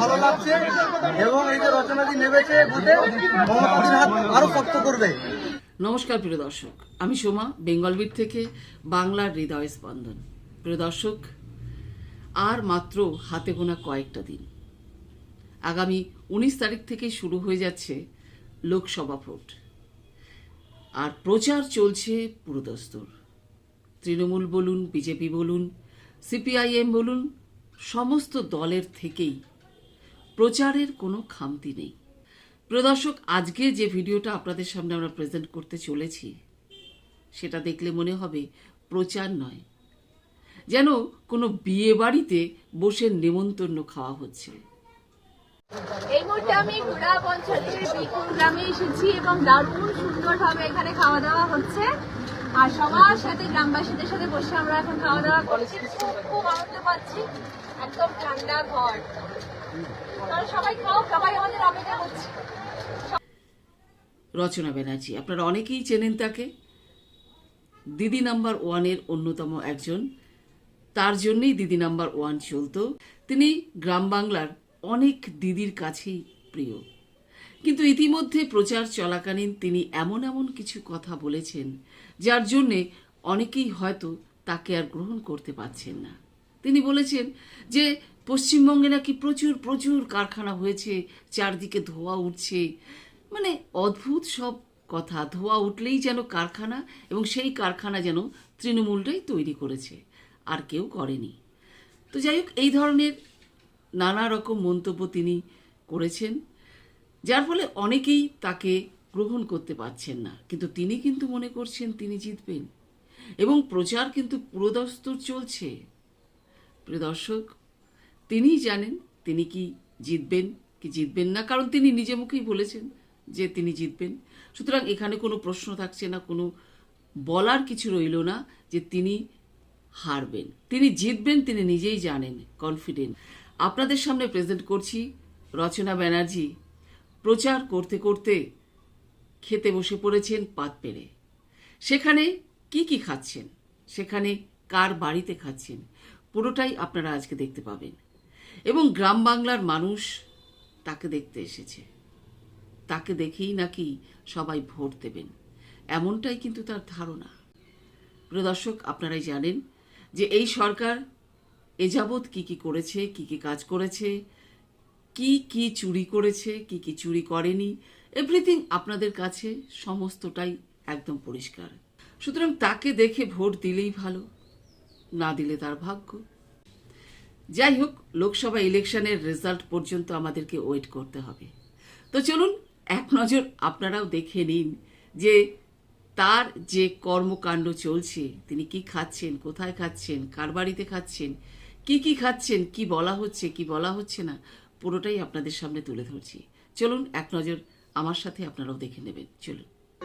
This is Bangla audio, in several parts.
ভালো লাগছে এবং এই যে রচনাদি নেমেছে হাত শক্ত করবে। নমস্কার প্রিয় দর্শক, আমি সোমা বেঙ্গলবিট থেকে বাংলার হৃদয় স্পন্দন। প্রিয় দর্শক, আর মাত্র হাতে গোনা কয়েকটা দিন। আগামী উনিশ তারিখ থেকে শুরু হয়ে যাচ্ছে লোকসভা ভোট। আর প্রচার চলছে পুরোদস্তুর। তৃণমূল বলুন, বিজেপি বলুন, সিপিআইএম বলুন সমস্ত দলের থেকেই প্রচারের কোনো খামতি নেই। প্রদর্শক আজকে যে ভিডিওটা আপনাদের সামনে আমরা প্রেজেন্ট করতে চলেছি, সেটা দেখলে মনে হবে প্রচার নয়। যেন কোনো বিয়ে বাড়িতে বসে নেমন্তন্ন খাওয়া হচ্ছে। এই মুহূর্তে আমি ঘোড়া পঞ্চায়েতের বিকুল গ্রামে এসেছি এবং দারুণ সুন্দরভাবে এখানে খাওয়া দাওয়া হচ্ছে। আর সবার সাথে গ্রামবাসীদের সাথে বসে আমরা এখন খাওয়া দাওয়া করছি। খুব আনন্দ পাচ্ছি। একদম ঠান্ডা ঘর। সবাই খাও, সবাই আমাদের অপেক্ষা করছে রচনা ব্যানার্জি, আপনারা অনেকেই চেনেন তাকে। দিদি নাম্বার ওয়ানের অন্যতম একজন। তার জন্যই দিদি নাম্বার ওয়ান চলতো। তিনি গ্রাম বাংলার অনেক দিদির কাছেই প্রিয়। কিন্তু ইতিমধ্যে প্রচার চলাকালীন তিনি এমন এমন কিছু কথা বলেছেন, যার জন্যে অনেকেই হয়তো তাকে আর গ্রহণ করতে পারছেন না। তিনি বলেছেন যে পশ্চিমবঙ্গে নাকি প্রচুর প্রচুর কারখানা হয়েছে, চারদিকে ধোঁয়া উঠছে। মানে অদ্ভুত সব কথা, ধোঁয়া উঠলেই যেন কারখানা এবং সেই কারখানা যেন তৃণমূলটাই তৈরি করেছে, আর কেউ করেনি। তো যাই হোক, এই ধরনের নানা রকম মন্তব্য তিনি করেছেন, যার ফলে অনেকেই তাকে গ্রহণ করতে পারছেন না। কিন্তু তিনি কিন্তু মনে করছেন তিনি জিতবেন। এবং প্রচার কিন্তু পুরোদস্তর চলছে। প্রিয় দর্শক, তিনিই জানেন, তিনি কি জিতবেন কি জিতবেন না, কারণ তিনি নিজে মুখেই বলেছেন যে তিনি জিতবেন। সুতরাং এখানে কোনো প্রশ্ন থাকছে না, কোনো বলার কিছু রইল না যে তিনি হারবেন। তিনি জিতবেন, তিনি নিজেই জানেন কনফিডেন্ট আপনাদের সামনে প্রেজেন্ট করছি রচনা ব্যানার্জি। প্রচার করতে করতে খেতে বসে পড়েছেন পাত পেরে সেখানে কি কি খাচ্ছেন? সেখানে কার বাড়িতে খাচ্ছেন? পুরোটাই আপনারা আজকে দেখতে পাবেন। এবং গ্রাম বাংলার মানুষ তাকে দেখতে এসেছে। তাকে দেখেই নাকি সবাই ভোট দেবেন। এমনটাই কিন্তু তার ধারণা। প্রিয় দর্শক, আপনারাই জানেন যে এই সরকার এ যাবৎ কি কি করেছে, কি কি কাজ করেছে, কি কি চুরি করেছে, কি কি চুরি করেনি এভরিথিং আপনাদের কাছে সমস্তটাই একদম পরিষ্কার। সুতরাং তাকে দেখে ভোট দিলেই ভালো। না দিলে তার ভাগ্য। যাই হোক, লোকসভা ইলেকশনের রেজাল্ট পর্যন্ত আমাদেরকে ওয়েট করতে হবে। তো চলুন, এক নজর আপনারাও দেখে নিন যে তার যে কর্মকাণ্ড চলছে, তিনি কি খাচ্ছেন, কোথায় খাচ্ছেন, কার বাড়িতে খাচ্ছেন, কি কি খাচ্ছেন, কি বলা হচ্ছে, কি বলা হচ্ছে না, পুরোটাই আপনাদের সামনে তুলে ধরছি। চলুন, এক নজর আমার সাথে আপনারাও দেখে নেবেন। চলুন।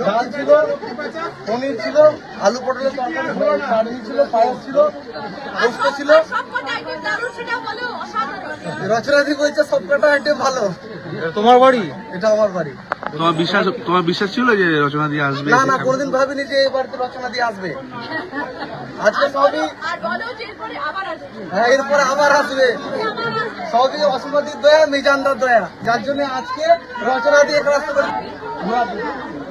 ডাল ছিল পনির ছিল আলু পটলের তরকারি ছিল চাটনি ছিল পায়েস ছিল পোস্ত ছিল। সব কটা আইটেম দারুণ সেটা বলো অসাধারণ রচনাদি বলছে সব কটা আইটেম ভালো। তোমার বাড়ি? এটা আমার বাড়ি। তোমার বিশ্বাস তোমার বিশ্বাস ছিল যে রচনা দিয়ে আসবে? না না কোনোদিন ভাবিনি যে এই বাড়িতে রচনা দিয়ে আসবে। আজকে সবই আর বলো যে এরপরে আবার আসবে। হ্যাঁ এরপরে আবার আসবে। সবই অসমাদির দয়া মিজানদার দয়া। যার জন্য আজকে রচনা দিয়ে রাস্তা করে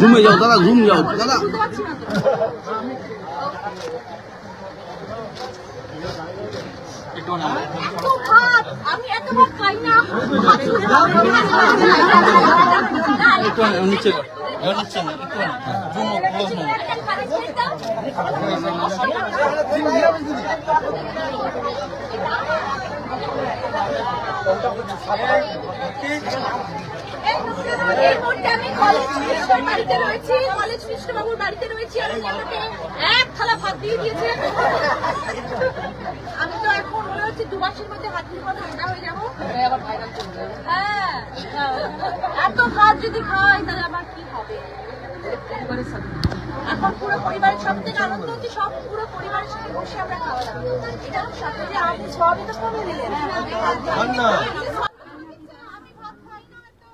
ঘুমে যাও, দাদা, ঘুম যাও দাদা শুনতে পাচ্ছি না তো এত ভাত আমি এত ভাত খাই না ভাত শুধু খাই না। নিচে আমি তো এখন মনে হচ্ছে দু মাসের মধ্যে হাত হয়ে যাব। হ্যাঁ। এত ভাত যদি খাওয়াই, তাহলে আমার কি পুরো পরিবারের সব থেকে আনন্দ সব পুরো পরিবারের সাথে বসে আমরা সবই তো কমে দিলেন আর না। আমি ভাত খাই না তো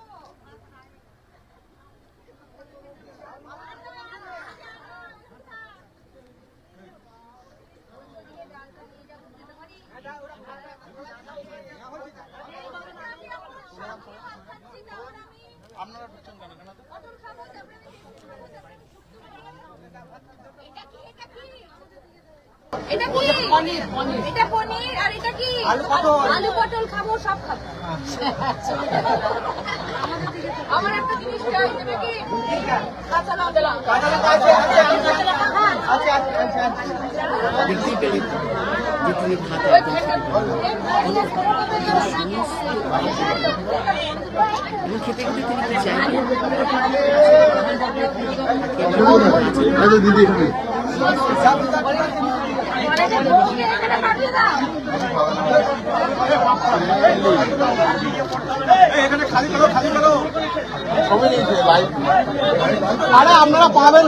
এটা কি? পনির পনির। এটা পনির আর এটা কি? আলু পটল। আলু পটল খাব সব খাব। আমার একটা জিনিস চাই দেবে কি কাঁচা লঙ্কা। কাঁচা লঙ্কা আছে, আছে, আছে, আছে, আছে, তিনি ভাত এবং খেতে খেতে তিনি কি চাইবেন দিদি এখানে। খালি করো খালি করো ছবি নিয়েছে লাইভ আরে আপনারা পাবেন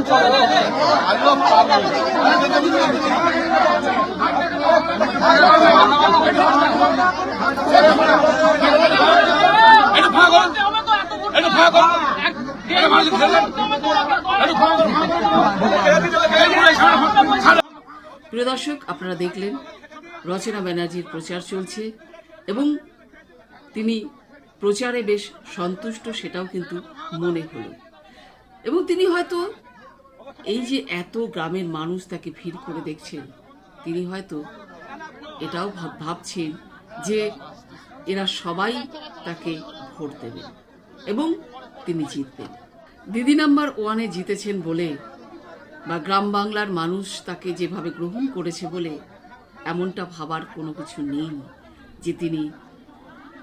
আমিও পাবেন প্রিয় দর্শক আপনারা দেখলেন রচনা ব্যানার্জির প্রচার চলছে এবং তিনি প্রচারে বেশ সন্তুষ্ট সেটাও কিন্তু মনে হলো এবং তিনি হয়তো এই যে এত গ্রামের মানুষ তাকে ভিড় করে দেখছেন তিনি হয়তো এটাও ভাব- ভাবছেন যে এরা সবাই তাকে ভোট দেবেন এবং তিনি জিতবেন দিদি নাম্বার ওয়ানে জিতেছেন বলে বা গ্রাম বাংলার মানুষ তাকে যেভাবে গ্রহণ করেছে বলে এমনটা ভাবার কোনো কিছু নেই যে তিনি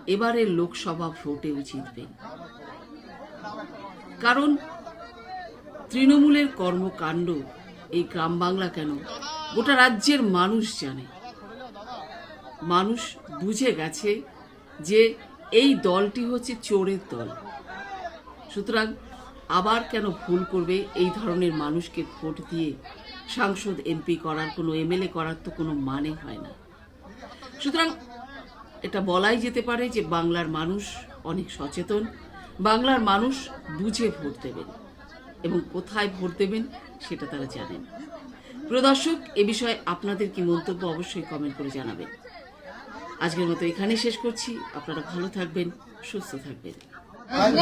এবারের লোকসভা ভোটেও জিতবেন। কারণ তৃণমূলের কর্মকাণ্ড এই গ্রাম বাংলা কেন গোটা রাজ্যের মানুষ জানে। মানুষ বুঝে গেছে যে এই দলটি হচ্ছে চোরের দল। সুতরাং আবার কেন ভুল করবে এই ধরনের মানুষকে ভোট দিয়ে সাংসদ এমপি করার কোনো এমএলএ করার তো কোনো মানে হয় না। সুতরাং এটা বলাই যেতে পারে যে বাংলার মানুষ অনেক সচেতন, বাংলার মানুষ বুঝে ভোট দেবেন এবং কোথায় ভোট দেবেন সেটা তারা জানেন। প্রদর্শক এ বিষয়ে আপনাদের কি মন্তব্য অবশ্যই কমেন্ট করে জানাবেন। আজকের মতো এখানে শেষ করছি। আপনারা ভালো থাকবেন, সুস্থ থাকবেন। আমার